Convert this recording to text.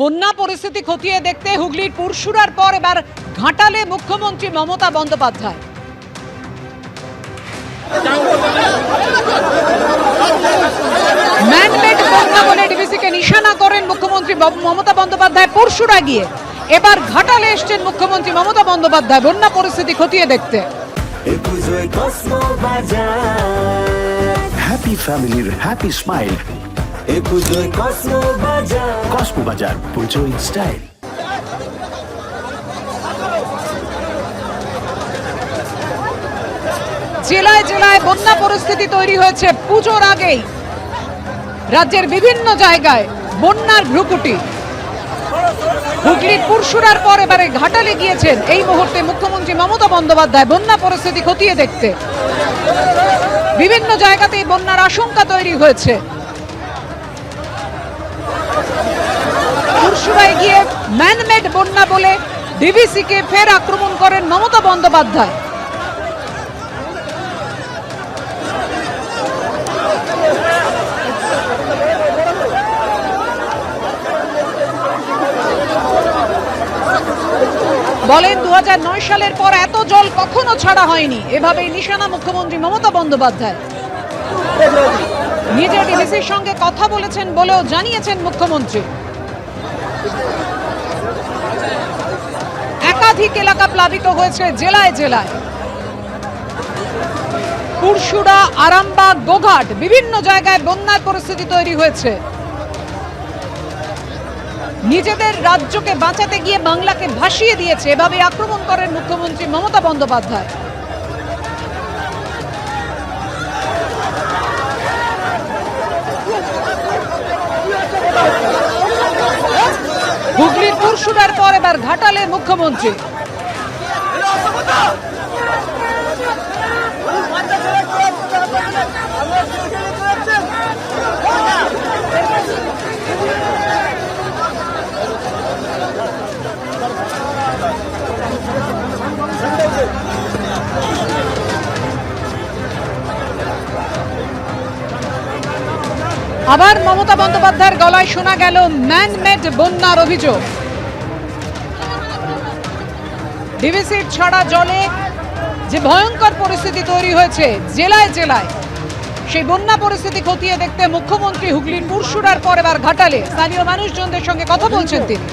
বন্যা পরিস্থিতি খতিয়ে দেখতে হুগলির পুরসুরার পর এবার ঘাটালে মুখ্যমন্ত্রী মমতা বন্দ্যোপাধ্যায়। বন্যা বলে নিশানা করেন মুখ্যমন্ত্রী মমতা বন্দ্যোপাধ্যায় গিয়ে। এবার ঘাটালে এসছেন মুখ্যমন্ত্রী মমতা বন্দ্যোপাধ্যায় বন্যা পরিস্থিতি খতিয়ে দেখতে। হ্যাপি ফ্যামিলির হ্যাপি স্মাইল এ পুজোয় কসমো বাজার। কসমো বাজার পুজো ইন স্টাইল জেলায় জেলায় বন্যা পরিস্থিতি তৈরি হয়েছে পুজোর আগেই। রাজ্যের বিভিন্ন জায়গায় বন্যার ভ্রুকুটি। হুগলির পুরসুরার পর এবারে ঘাটালে গিয়েছেন এই মুহূর্তে মুখ্যমন্ত্রী মমতা বন্দ্যোপাধ্যায় বন্যা পরিস্থিতি খতিয়ে দেখতে। বিভিন্ন জায়গাতেই বন্যার আশঙ্কা তৈরি হয়েছে পুরসুরায় গিয়ে ম্যানমেড বন্যা বলে ডিভিসিকে ফের আক্রমণ করেন মমতা বন্দ্যোপাধ্যায়। বলেন দু হাজার নয় সালের পর এত জল কখনো ছাড়া হয়নি। এভাবেই নিশানা মুখ্যমন্ত্রী মমতা বন্দ্যোপাধ্যায়। নিজের ডিবিসির সঙ্গে কথা বলেছেন বলেও জানিয়েছেন মুখ্যমন্ত্রী। একাধিক এলাকা প্লাবিত হয়েছে জেলায় জেলায়। পুরশুড়া, আরামবাগ, গোঘাট বিভিন্ন জায়গায় বন্যার পরিস্থিতি তৈরি হয়েছে। নিজেদের রাজ্যকে বাঁচাতে গিয়ে বাংলাকে ভাসিয়ে দিয়েছে। এভাবে আক্রমণ করেন মুখ্যমন্ত্রী মমতা বন্দ্যোপাধ্যায়। হুগলির পর এবার ঘাটালে মুখ্যমন্ত্রী। আবার মমতা বন্দ্যোপাধ্যায়ের গলায় শোনা গেল ম্যানমেড বন্যার অভিযোগ। ডিভিসির ছাড়া জলে যে ভয়ঙ্কর পরিস্থিতি তৈরি হয়েছে জেলায় জেলায় সেই বন্যা পরিস্থিতি খতিয়ে দেখতে মুখ্যমন্ত্রী হুগলির পুরসুরার পর এবার ঘাটালে। স্থানীয় মানুষজনদের সঙ্গে কথা বলছেন তিনি।